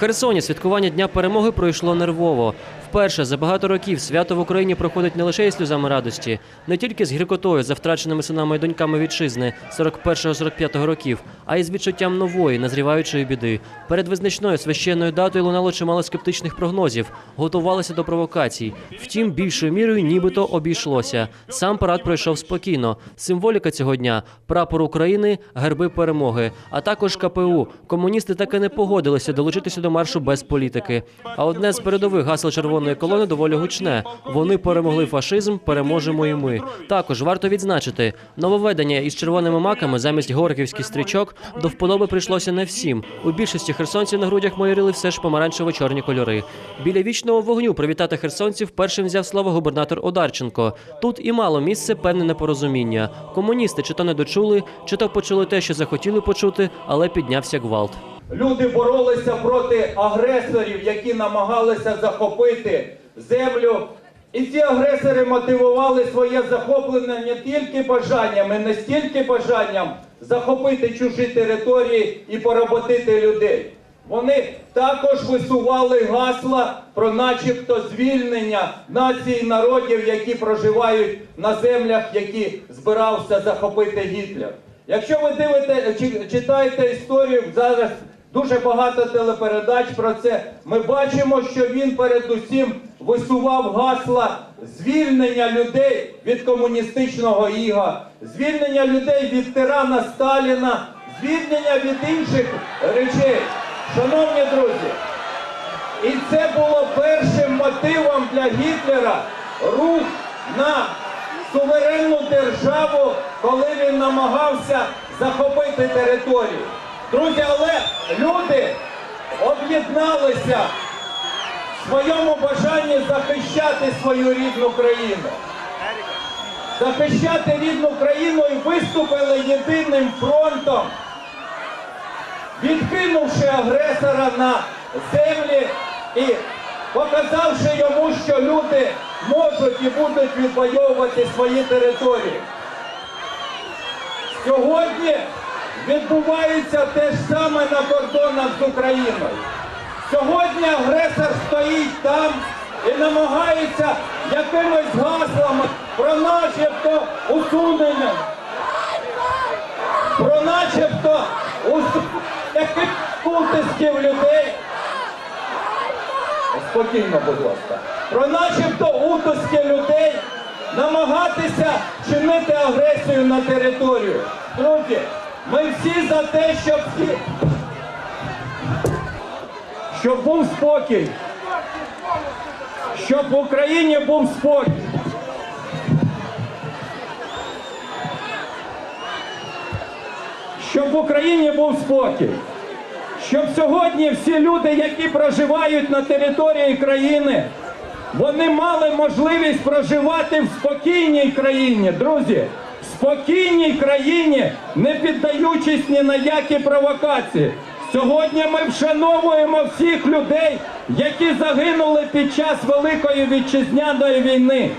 Херсоні святкування Дня перемоги пройшло нервово. Вперше за багато років свято в Україні проходить не лише із сльозами радості, не тільки з гіркотою за втраченими синами і доньками вітчизни 41-45 років, а й з відчуттям нової, назріваючої біди. Перед визначною священною датою лунало чимало скептичних прогнозів, готувалися до провокацій. Втім, більшою мірою нібито обійшлося. Сам парад пройшов спокійно. Символіка цього дня прапор України, герби перемоги, а також КПУ. Комуністи таки не погодилися долучитися до маршу без політики. А одне з передових гасел червоної колони доволі гучне. Вони перемогли фашизм, переможемо і ми. Також варто відзначити, нововведення із червоними маками замість горківських стрічок до вподоби прийшлося не всім. У більшості херсонців на грудях майорили все ж помаранчево-чорні кольори. Біля вічного вогню привітати херсонців першим взяв слово губернатор Одарченко. Тут і мало місце певне непорозуміння. Комуністи чи то не дочули, чи то почули те, що захотіли почути, але піднявся гвалт. Люди боролися проти агресорів, які намагалися захопити землю. І ці агресори мотивували своє захоплення не тільки бажанням, і не стільки бажанням захопити чужі території і поработити людей. Вони також висували гасла про начебто звільнення націй народів, які проживають на землях, які збирався захопити Гітлер. Якщо ви дивите, чи- читаєте історію зараз дуже багато телепередач про це. Ми бачимо, що він передусім висував гасла звільнення людей від комуністичного іга, звільнення людей від тирана Сталіна, звільнення від інших речей. Шановні друзі, і це було першим мотивом для Гітлера рух на суверенну державу, коли він намагався захопити територію. Друзі, але люди об'єдналися в своєму бажанні захищати свою рідну країну. Захищати рідну країну і виступили єдиним фронтом відкинувши агресора на землі і показавши йому, що люди можуть і будуть відвоювати свої території. Сьогодні відбувається те ж саме на кордонах з Україною. Сьогодні агресор стоїть там і намагається якимись гаслами про начебто усунення про начебто усунення утисків людей. Спокійно, будь ласка. Про начебто утиски людей намагатися чинити агресію на територію. Друзі, ми всі за те, щоб всі. Щоб був спокій. Щоб в Україні був спокій. щоб в Україні був спокій, щоб сьогодні всі люди, які проживають на території країни, вони мали можливість проживати в спокійній країні, друзі, спокійній країні, не піддаючись ні на які провокації. Сьогодні ми вшановуємо всіх людей, які загинули під час Великої вітчизняної війни.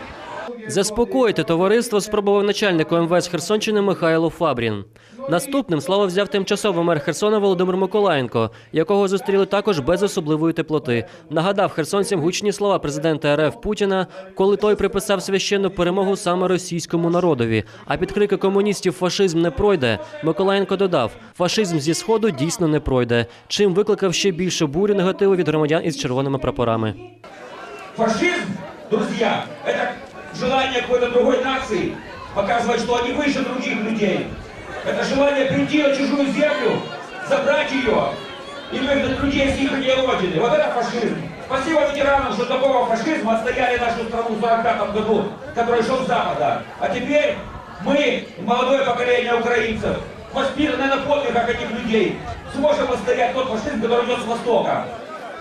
Заспокоїти товариство спробував начальник ОМВС Херсонщини Михайло Фабрін. Наступним слово взяв тимчасовий мер Херсона Володимир Миколаєнко, якого зустріли також без особливої теплоти. Нагадав херсонцям гучні слова президента РФ Путіна, коли той приписав священну перемогу саме російському народові. А під крики комуністів фашизм не пройде. Миколаєнко додав: фашизм зі сходу дійсно не пройде. Чим викликав ще більше бурю негативу від громадян із червоними прапорами. Фашизм, друзья, это желание какой-то другой нации показывать, что они выше других людей. Это желание прийти на чужую землю, забрать ее и выгнать людей с их родины. Вот это фашизм. Спасибо ветеранам, что такого фашизма отстояли нашу страну в 45 году, который шел с Запада. А теперь мы, молодое поколение украинцев, воспитанное на подвигах этих людей, сможем отстоять тот фашизм, который идет с Востока.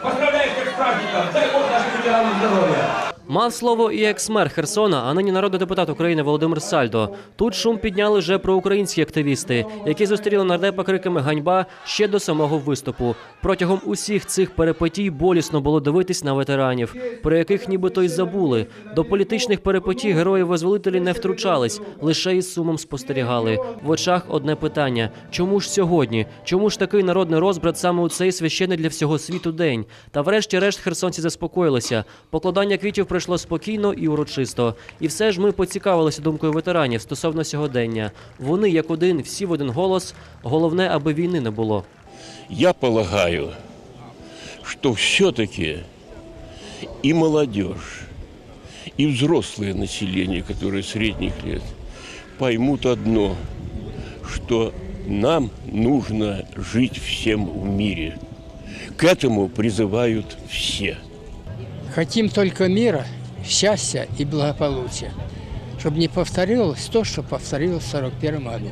Поздравляю всех с праздником! Дай Бог нашим ветеранам здоровья! Мав слово і екс-мер Херсона, а нині народний депутат України Володимир Сальдо. Тут шум підняли вже проукраїнські активісти, які зустріли нардепа криками ганьба ще до самого виступу. Протягом усіх цих перепотій болісно було дивитись на ветеранів, про яких нібито й забули. До політичних перепотій героїв-визволителі не втручались, лише із сумом спостерігали. В очах одне питання: чому ж сьогодні? Чому ж такий народний розбрат саме у цей священний для всього світу день? Та врешті-решт херсонці заспокоїлися. Покладання квітів пройшло спокійно і урочисто. І все ж ми поцікавилися думкою ветеранів стосовно сьогодення. Вони, як один, всі в один голос. Головне, аби війни не було. Я полагаю, что все-таки и молодежь, и взрослое население, которое средних лет, поймут одно, что нам нужно жить всем в мире. К этому призывают все. Хотим только мира, счастья и благополучия, чтобы не повторилось то, что повторилось в 1941 году.